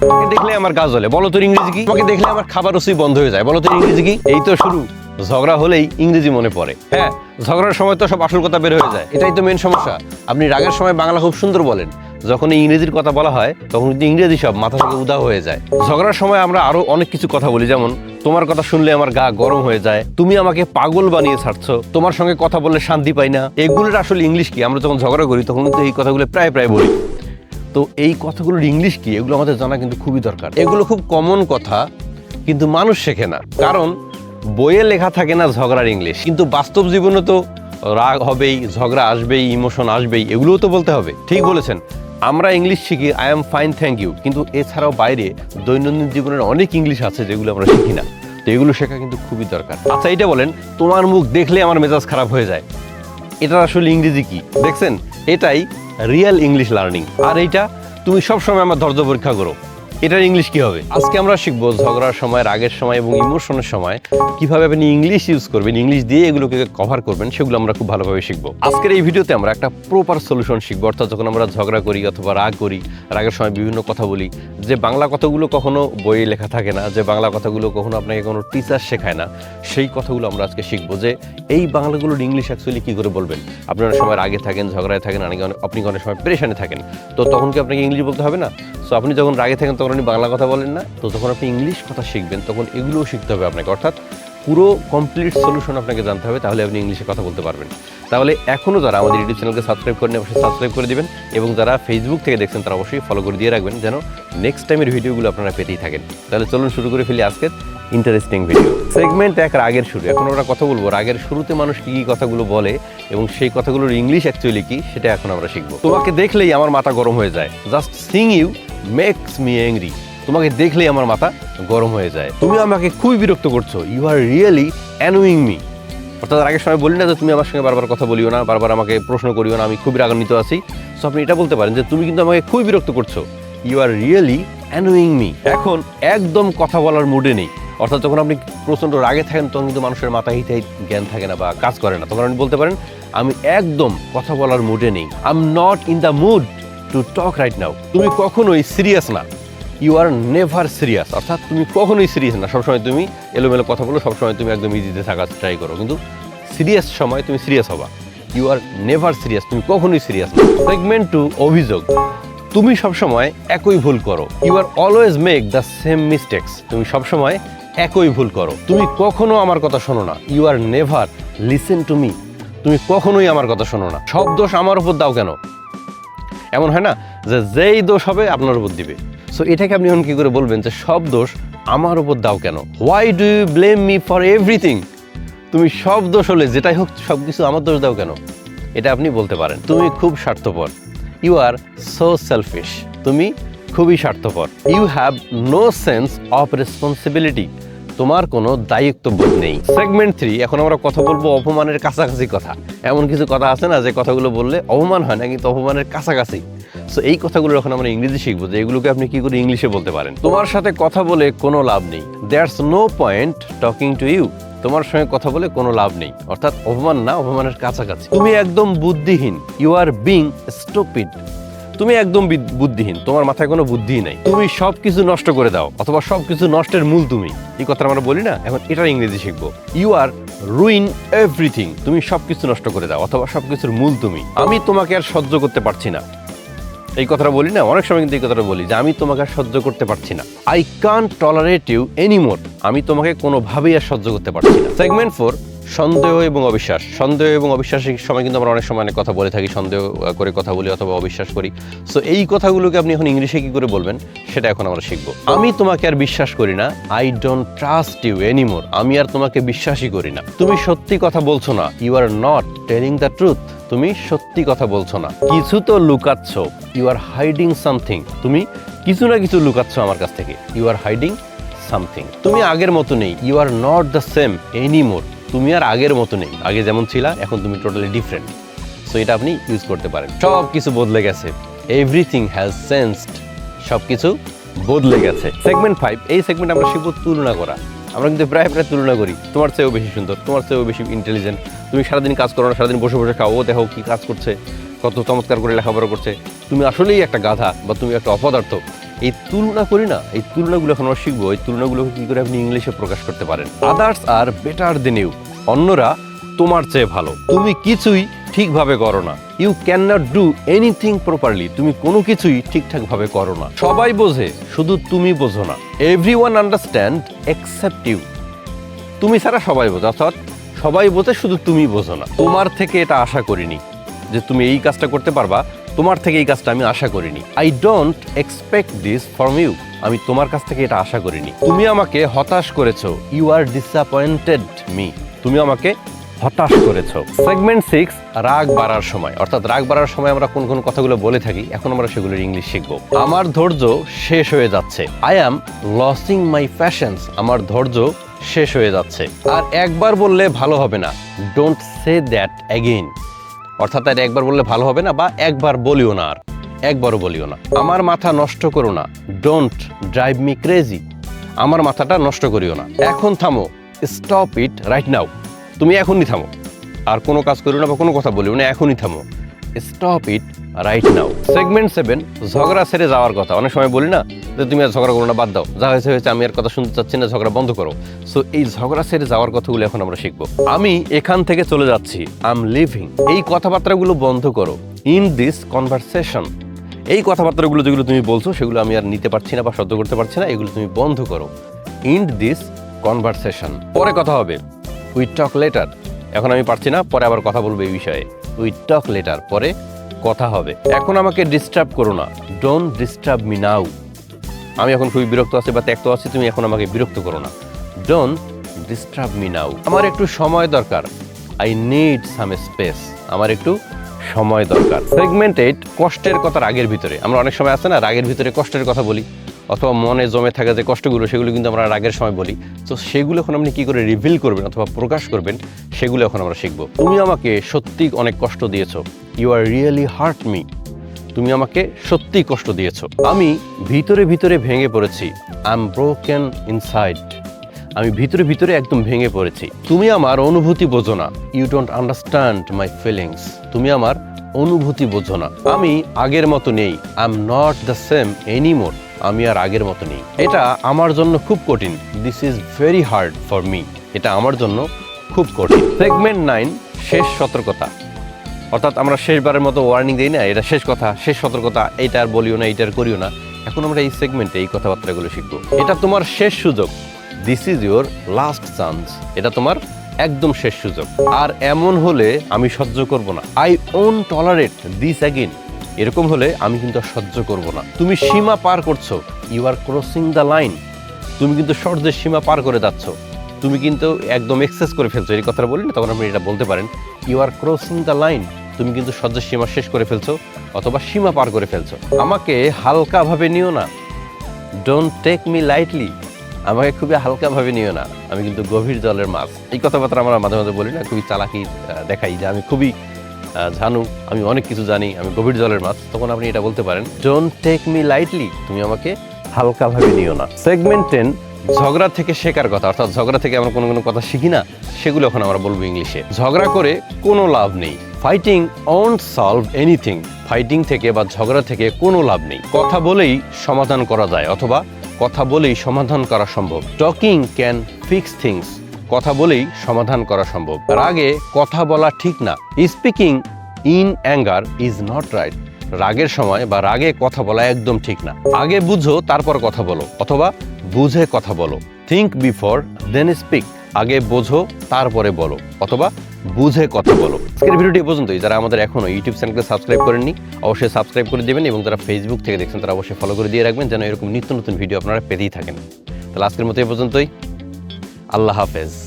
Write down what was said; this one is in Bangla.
দেখলে আমার কাজ হলে বলো তোর ইংরেজি কি? তোমাকে দেখলে আমার খাবার রসই বন্ধ হয়ে যায়। বলো তোর ইংরেজি কি? এই তো শুরু। ঝগড়া হলেই ইংরেজি মনে পড়ে। হ্যাঁ ঝগড়ার সময় তো সব আসল কথা বের হয়ে যায়। এটাই তো মেন সমস্যা। আপনি রাগের সময় বাংলা খুব সুন্দর বলেন। যখন ইংরেজির কথা বলা হয়, তখন কিন্তু ইংরেজি সব মাথা থেকে উদা হয়ে যায়। ঝগড়ার সময় আমরা আরও অনেক কিছু কথা বলি। যেমন, তোমার কথা শুনলে আমার গা গরম হয়ে যায়। তুমি আমাকে পাগল বানিয়ে ছাড়ছো। তোমার সঙ্গে কথা বললে শান্তি পাই না। এগুলোর আসলে ইংলিশ কি? আমরা যখন ঝগড়া করি, তখন কিন্তু এই কথাগুলো প্রায় প্রায় বলি। তো এই কথাগুলোর ইংলিশ কি? এগুলো আমাদের জানা কিন্তু খুবই দরকার। এগুলো খুব কমন কথা, কিন্তু মানুষ শেখে না। কারণ বইয়ে লেখা থাকে না ঝগড়ার ইংলিশ কিন্তু বাস্তব জীবনে তো রাগ হবেই, ঝগড়া আসবেই ইমোশন আসবেই, এগুলোও তো বলতে হবে। ঠিক বলেছেন। আমরা ইংলিশ শিখি I am fine thank you কিন্তু এছাড়াও বাইরে দৈনন্দিন জীবনের অনেক ইংলিশ আছে যেগুলো আমরা শিখি না। তো এগুলো শেখা কিন্তু খুবই দরকার। আচ্ছা এটা বলেন, তোমার মুখ দেখলে আমার মেজাজ খারাপ হয়ে যায়। এটা আসলে ইংরেজি কি? দেখছেন? এটাই রিয়েল ইংলিশ লার্নিং আর এইটা তুমি সবসময় আমার ধৈর্য পরীক্ষা করো। এটার ইংলিশ কি হবে? আজকে আমরা শিখব ঝগড়ার সময়, রাগের সময় এবং ইমোশনের সময় কীভাবে আপনি ইংলিশ ইউজ করবেন ইংলিশ দিয়ে এগুলোকে কভার করবেন, সেগুলো আমরা খুব ভালোভাবে শিখব। আজকের এই ভিডিওতে আমরা একটা প্রপার সলিউশন শিখব। অর্থাৎ যখন আমরা ঝগড়া করি অথবা রাগ করি, রাগের সময় বিভিন্ন কথা বলি, যে বাংলা কথাগুলো কখনো বইয়ে লেখা থাকে না, যে বাংলা কথাগুলো কখনো আপনাকে কোনো টিচার শেখায় না, সেই কথাগুলো আমরা আজকে শিখব যে এই বাংলাগুলোর ইংলিশ অ্যাকচুয়ালি কী করে বলবেন? আপনি অনেক সময় রাগে থাকেন, ঝগড়ায় থাকেন, অনেক আপনি অনেক সময় পেরেশানে থাকেন, তো তখন কি আপনাকে ইংলিশ বলতে হবে না? সো আপনি যখন রাগে থাকেন, তখন আপনি বাংলা কথা বলেন না। তো তখন আপনি ইংলিশ কথা শিখবেন, তখন এগুলোও শিখতে হবে আপনাকে। অর্থাৎ পুরো কমপ্লিট সলিউশন আপনাকে জানতে হবে, তাহলে আপনি ইংলিশে কথা বলতে পারবেন। তাহলে এখনও যারা আমাদের ইউটিউব চ্যানেলকে সাবস্ক্রাইব করেন অবশ্যই সাবস্ক্রাইব করে দিবেন এবং যারা ফেসবুক থেকে দেখছেন, তারা অবশ্যই ফলো করে দিয়ে রাখবেন যেন নেক্সট টাইমের ভিডিওগুলো আপনারা পেতেই থাকেন। তাহলে চলুন শুরু করে ফেলি আজকের ইন্টারেস্টিং ভিডিও সেগমেন্ট এক, রাগের শুরু। এখন আমরা কথা বলব, রাগের শুরুতে মানুষ কী কী কথাগুলো বলে এবং সেই কথাগুলোর ইংলিশ অ্যাকচুয়ালি কি, সেটা এখন আমরা শিখব। তোমাকে দেখলেই আমার মাথা গরম হয়ে যায়। Just seeing you makes me angry তোমাকে দেখলেই আমার মাথা গরম হয়ে যায়। তুমি আমাকে খুবই বিরক্ত করছ। You are really annoying me অর্থাৎ আগের সময় বলি না যে তুমি আমার সঙ্গে বারবার কথা বলিও না, বারবার আমাকে প্রশ্ন করিও না, আমি খুবই রাগান্বিত আছি। সো আপনি এটা বলতে পারেন যে তুমি কিন্তু আমাকে খুবই বিরক্ত করছ। You are really annoying me এখন একদম কথা বলার মুডে নেই। অর্থাৎ যখন আপনি প্রচণ্ড রাগে থাকেন, তখন কিন্তু মানুষের মাথা হিতে জ্ঞান থাকে না বা কাজ করে না। তখন আপনি বলতে পারেন, আমি একদম কথা বলার মুডে নেই। I am not in the mood to talk right now তুমি কখনোই সিরিয়াস না। ইউ আর নেভার সিরিয়াস অর্থাৎ তুমি কখনোই সিরিয়াস না। সবসময় তুমি এলোমেলো কথা বলো, সবসময় তুমি একদম ইজিতে থাকার ট্রাই করো। কিন্তু সিরিয়াস সময় তুমি সিরিয়াস হবা। ইউ আর নেভার সিরিয়াস তুমি কখনোই সিরিয়াস না। সেগমেন্ট টু অভিযোগ। তুমি সবসময় একই ভুল করো। You are always make the same mistakes তুমি সবসময় একই ভুল করো। তুমি কখনো আমার কথা শোনো না। You are never listen to me তুমি কখনোই আমার কথা শোনো না। সব দোষ আমার উপর দাও কেন? এমন হয় না যে যেই দোষ হবে আপনার উপর দিবে। সো এটাকে আপনি এখন কি করে বলবেন যে সব দোষ আমার উপর দাও কেন? Why do you blame me for everything তুমি সব দোষ হলে, যেটাই হোক, সব কিছু আমার দোষ দাও কেন? এটা আপনি বলতে পারেন। তুমি খুব স্বার্থপর। ইউ আর সো সেলফিশ তুমি খুবই স্বার্থপর। You have no sense of responsibility তোমার কোনো দায়িত্ববোধ নেই। সেগমেন্ট থ্রি এখন আমরা কথা বলব অপমানের কাছাকাছি কথা। এমন কিছু কথা আছে না যে কথাগুলো বললে অপমান হয় না, কিন্তু অপমানের কাছাকাছি। সো এই কথাগুলো এখন আমরা ইংরেজি শিখব যে এগুলোকে আপনি কি করে ইংলিশে বলতে পারেন। তোমার সাথে কথা বলে কোনো লাভ নেই। There's no point talking to you তোমার সঙ্গে কথা বলে কোনো লাভ নেই। অর্থাৎ অপমান না, অপমানের কাছাকাছি। তুমি একদম বুদ্ধিহীন। ইউ আর বিং স্টুপিড তুমি একদম বুদ্ধিহীন। তোমার মাথায় কোনো বুদ্ধিই নাই। তুমি সবকিছু নষ্ট করে দাও, অথবা সবকিছু নষ্টের মূল তুমি। এই কথা আমরা বলি না, এখন এটার ইংরেজি শিখব। ইউ আর রুইন এভরিথিং তুমি সবকিছু নষ্ট করে দাও, অথবা সবকিছুর মূল তুমি। আমি তোমাকে আর সহ্য করতে পারছি না। এই কথাটা বলি না, অনেক সময় কিন্তু এই কথাটা বলি যে আমি তোমাকে আর সহ্য করতে পারছি না। আই কান টলারেট ইউ এনিমোর আমি তোমাকে কোনোভাবেই আর সহ্য করতে পারছি না। সেগমেন্ট ফোর সন্দেহ এবং অবিশ্বাস। সন্দেহ এবং অবিশ্বাসের সময় কিন্তু আমরা অনেক সময় অনেক কথা বলে থাকি, সন্দেহ করে কথা বলি অথবা অবিশ্বাস করি। সো এই কথাগুলোকে আপনি এখন ইংলিশে কী করে বলবেন? সেটা এখন আমরা শিখব। আমি তোমাকে আর বিশ্বাস করি না। I don't trust you anymore আমি আর তোমাকে বিশ্বাসই করি না। তুমি সত্যি কথা বলছো না। You are not telling the truth তুমি সত্যি কথা বলছো না। কিছু তো লুকাচ্ছ। ইউ আর হাইডিং সামথিং তুমি কিছু না কিছু লুকাচ্ছ আমার কাছ থেকে। ইউ আর হাইডিং সামথিং তুমি আগের মতো নেই। You are not the same anymore তুমি আর আগের মতো নেই। আগে যেমন ছিলা, এখন তুমি টোটালি ডিফারেন্ট সো এটা আপনি ইউজ করতে পারেন। সব কিছু বদলে গেছে। এভরিথিং হ্যাজ সেন্সড সব কিছু বদলে গেছে। সেগমেন্ট ফাইভ এই সেগমেন্ট আমরা শিখব তুলনা করা। আমরা কিন্তু প্রায় প্রায় তুলনা করি। তোমার চেয়েও বেশি সুন্দর, তোমার চেয়েও বেশি ইন্টেলিজেন্ট তুমি সারাদিন কাজ করো না, সারাদিন বসে বসে খাও, ও দেখো কি কাজ করছে, কত চমৎকার করে লেখাপড়া করছে। তুমি আসলেই একটা গাধা বা তুমি একটা অপদার্থ। এই তুলনা করি না, এই তুলনাগুলো এখন আমরা শিখব, এই তুলনাগুলোকে কি করে আপনি ইংলিশে প্রকাশ করতে পারেন। Others are better than you অন্যরা তোমার চেয়ে ভালো। তুমি কিছুই ঠিকভাবে করো না you can not do anything properly তুমি কোনো কিছুই ঠিকঠাকভাবে করো না। সবাই বোঝে, শুধু তুমি বোঝো না। Everyone understand except you তুমি ছাড়া সবাই বোঝো, অর্থাৎ সবাই বোঝে, শুধু তুমি বোঝো না। তোমার থেকে এটা আশা করিনি যে তুমি এই কাজটা করতে পারবা। তোমার থেকে এই কাজটা আমি আশা করিনি। I don't expect this from you আমি তোমার কাছ থেকে এটা আশা করিনি। তুমি আমাকে হতাশ করেছ। ইউ আর ডিসঅ্যাপয়েন্টেড মি তুমি আমাকে হতাশ করেছ। সেগমেন্ট সিক্স রাগ বাড়ার সময়। অর্থাৎ রাগ বাড়ার সময় আমরা কোন কোন কথাগুলো বলে থাকি, এখন আমরা সেগুলোর ইংলিশ শিখব। আমার ধৈর্য শেষ হয়ে যাচ্ছে। I am losing my patience আমার ধৈর্য শেষ হয়ে যাচ্ছে। আর একবার বললে ভালো হবে না। ডোন্ট সে দ্যাট অ্যাগেইন অর্থাৎ আর একবার বললে ভালো হবে না বা একবার বলিও না আর। একবারও বলিও না। আমার মাথা নষ্ট করো না। ডোন্ট ড্রাইভ মি ক্রেজি আমার মাথাটা নষ্ট করিও না। এখন থামো। স্টপ ইট রাইট নাও তুমি এখনই থামো। আর কোনো কাজ করিও না বা কোনো কথা বলিও না। এখনই থামো। Stop it right now segment seven ঝগড়া ছেড়ে যাওয়ার কথা। অনেক সময় বলি না যে তুমি আর ঝগড়া করো না, বাদ দাও। যা হয়েছে হয়েছে, আমি আর কথা শুনতে চাচ্ছি না, ঝগড়া বন্ধ করো। সো এই ঝগড়া ছেড়ে যাওয়ার কথাগুলো এখন আমরা শিখব। আমি এখান থেকে চলে যাচ্ছি। আই এম লিভিং এই কথাবার্তাগুলো বন্ধ করো। ইন দিস কনভারসেশন এই কথাবার্তাগুলো যেগুলো তুমি বলছো, সেগুলো আমি আর নিতে পারছি না বা সহ্য করতে পারছি না, এগুলো তুমি বন্ধ করো। ইন্ড দিস কনভারসেশন পরে কথা হবে। উই টক লেটার এখন আমি পারছি না, পরে আবার কথা বলব এই বিষয়ে। উই টক লেটার, পরে কথা হবে। এখন আমাকে ডিস্টার্ব করো না। ডোন্ট ডিস্টার্ব মি নাও আমি এখন খুবই বিরক্ত আছি বা ত্যাক্ত আছি, তুমি এখন আমাকে বিরক্ত করো না। ডোন্ট ডিস্টার্ব মি নাও আমার একটু সময় দরকার। আই নিড সাম স্পেস আমার একটু সময় দরকার। সেগমেন্ট এইট কষ্টের কথা রাগের ভিতরে। আমরা অনেক সময় আছে না, রাগের ভিতরে কষ্টের কথা বলি। অথবা মনে জমে থাকা যে কষ্টগুলো, সেগুলো কিন্তু আমরা রাগের সময় বলি। তো সেগুলো এখন আপনি কি করে রিভিল করবেন অথবা প্রকাশ করবেন, সেগুলো এখন আমরা শিখব। তুমি আমাকে সত্যি অনেক কষ্ট দিয়েছ। You are really hurt me তুমি আমাকে সত্যি কষ্ট দিয়েছ। আমি ভিতরে ভিতরে ভেঙে পড়েছি। আই এম ব্রোকেন ইনসাইড আমি ভিতরে ভিতরে একদম ভেঙে পড়েছি। তুমি আমার অনুভূতি বোঝো না। You don't understand my feelings তুমি আমার অনুভূতি বোঝো না। আমি আগের মতো নেই। I am not the same anymore আমি আর আগের মতো নেই। এটা আমার জন্য খুব কঠিন। This is very hard for me এটা আমার জন্য খুব কঠিন। সেগমেন্ট নাইন শেষ সতর্কতা। অর্থাৎ আমরা শেষবারের মতো ওয়ার্নিং দিই না, এটা শেষ কথা, শেষ সতর্কতা, এইটা আর বলিও না, এইটা আর করিও না। এখন আমরা এই সেগমেন্টে এই কথাবার্তাগুলো শিখব। এটা তোমার শেষ সুযোগ। This is your last chance এটা তোমার একদম শেষ সুযোগ। আর এমন হলে আমি সহ্য করব না। I won't tolerate this again এরকম হলে আমি কিন্তু সহ্য করব না। তুমি সীমা পার করছ। You are crossing the line তুমি কিন্তু সহজে সীমা পার করে যাচ্ছ। তুমি কিন্তু একদম এক্সেস করে ফেলছো। এই কথাটা বলি না তখন আপনি এটা বলতে পারেন। You are crossing the line তুমি কিন্তু সহ্য সীমা শেষ করে ফেলছো অথবা সীমা পার করে ফেলছো। আমাকে হালকাভাবে নিও না। ডোন্ট টেক মি লাইটলি আমাকে খুবই হালকাভাবে নিও না। আমি কিন্তু গভীর জলের মাছ। এই কথাবার্তা আমরা মাঝে মাঝে বলি না, খুবই চালাকি দেখাই যে আমি খুবই জানু আমি অনেক কিছু জানি, আমি গভীর জলের মাছ, তখন আপনি এটা বলতে পারেন ডোন্ট টেক মি লাইটলি তুমি আমাকে হালকাভাবে নিও না। সেগমেন্ট টেন ঝগড়া থেকে শেখার কথা, অর্থাৎ ঝগড়া থেকে আমরা কোনো কোনো কথা শিখি না, সেগুলো এখন আমরা বলব ইংলিশে। ঝগড়া করে কোনো লাভ নেই। Fighting won't solve anything fighting থেকে বা ঝগড়া থেকে কোনো লাভ নেই। কথা বলেই সমাধান করা যায়, অথবা কথা বলেই সমাধান করা সম্ভব। টকিং ক্যান ফিক্স থিংস কথা বলেই সমাধান করা সম্ভব। রাগে কথা বলা ঠিক না। Speaking in anger is not right রাগের সময় বা রাগে কথা বলা একদম ঠিক না। আগে বুঝো, তারপর কথা বলো অথবা বুঝে কথা বলো। থিঙ্ক বিফোর দেন স্পিক আগে বোঝো, তারপরে বলো অথবা বুঝে কথা বলো। আজকের ভিডিওটি পর্যন্তই। যারা আমাদের এখনও ইউটিউব চ্যানেলকে সাবস্ক্রাইব করেননি, অবশ্যই সাবস্ক্রাইব করে দেবেন এবং যারা ফেসবুক থেকে দেখছেন, তারা অবশ্যই ফলো করে দিয়ে রাখবেন যেন এরকম নিত্য নতুন ভিডিও আপনারা পেতেই থাকেন। তাহলে আজকের মতো এ পর্যন্তই। আল্লাহ হাফেজ।